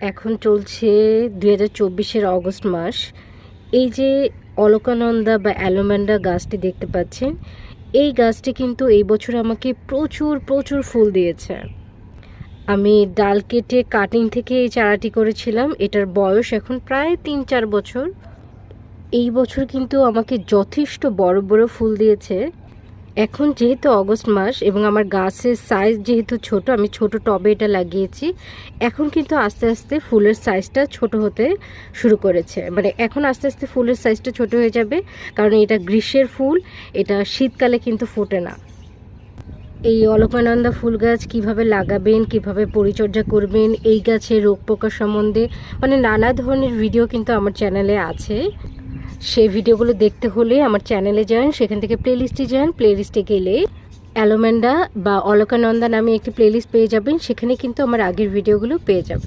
এখন চলছে দুই হাজার চব্বিশের অগস্ট মাস। এই যে অলকানন্দা বা অ্যালোম্যান্ডা গাছটি দেখতে পাচ্ছেন, এই গাছটি কিন্তু এই বছর আমাকে প্রচুর প্রচুর ফুল দিয়েছে। আমি ডাল কেটে কাটিং থেকে এই চারাটি করেছিলাম, এটার বয়স এখন প্রায় তিন চার বছর। এই বছর কিন্তু আমাকে যথেষ্ট বড় বড় ফুল দিয়েছে। এখন যেহেতু অগস্ট মাস এবং আমার গাছের সাইজ যেহেতু ছোট, আমি ছোট টবে এটা লাগিয়েছি, এখন কিন্তু আস্তে আস্তে ফুলের সাইজটা ছোট হতে শুরু করেছে। মানে এখন আস্তে আস্তে ফুলের সাইজটা ছোট হয়ে যাবে, কারণ এটা গ্রীষ্মের ফুল, এটা শীতকালে কিন্তু ফোটে না। এই অলকানন্দা ফুল গাছ কীভাবে লাগাবেন, কীভাবে পরিচর্যা করবেন, এই গাছের রোগ পোকা সম্বন্ধে মানে নানা ধরনের ভিডিও কিন্তু আমার চ্যানেলে আছে। সেই ভিডিওগুলো দেখতে হলে আমার চ্যানেলে যান, সেখান থেকে প্লেলিস্টে যান প্লেলিস্টে গেলে অ্যালোম্যান্ডা বা অলকানন্দা নামে একটি প্লেলিস্ট পেয়ে যাবেন, সেখানে কিন্তু আমার আগের ভিডিওগুলো পেয়ে যাবেন।